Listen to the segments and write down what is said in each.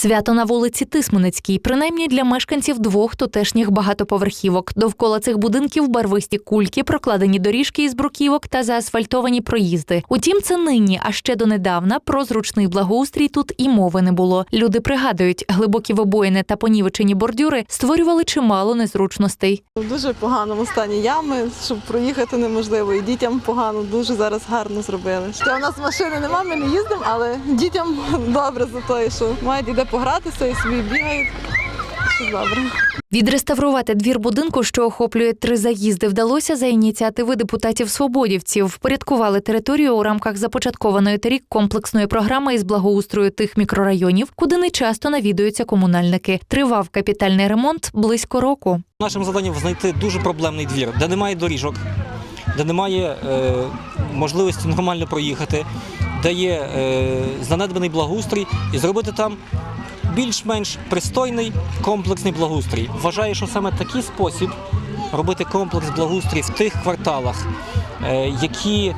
Свято на вулиці Тисменецькій, принаймні для мешканців двох тутешніх багатоповерхівок. Довкола цих будинків барвисті кульки, прокладені доріжки із бруківок та заасфальтовані проїзди. Утім, це нині, а ще донедавна про зручний благоустрій тут і мови не було. Люди пригадують, глибокі вибоїни та понівечені бордюри створювали чимало незручностей. В дуже поганому стані ями, щоб проїхати неможливо. І дітям погано, дуже зараз гарно зробили. Ще у нас машини нема, ми не їздимо, але дітям добре за те, що мають іде погратися і собі бігають. Добре. Відреставрувати двір будинку, що охоплює три заїзди, вдалося за ініціативи депутатів свободівців. Впорядкували територію у рамках започаткованої торік комплексної програми із благоустрою тих мікрорайонів, куди не часто навідуються комунальники. Тривав капітальний ремонт близько року. Нашим завданням знайти дуже проблемний двір, де немає доріжок, де немає е, можливості нормально проїхати, де є е, занедбаний благоустрій, і зробити там більш-менш пристойний комплексний благоустрій. Вважаю, що саме такий спосіб робити комплекс благоустрій в тих кварталах, е, які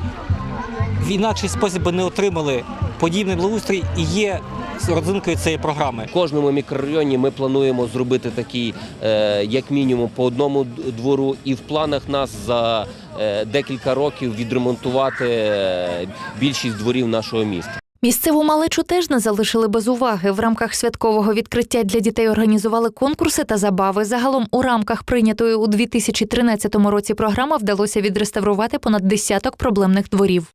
в інакший спосіб би не отримали подібний благоустрій, і є родзинкою цієї програми. В кожному мікрорайоні ми плануємо зробити такий, е, як мінімум, по одному двору, і в планах нас за е, декілька років відремонтувати більшість дворів нашого міста. Місцеву малечу теж не залишили без уваги. В рамках святкового відкриття для дітей організували конкурси та забави. Загалом у рамках прийнятої у 2013 році програми вдалося відреставрувати понад десяток проблемних дворів.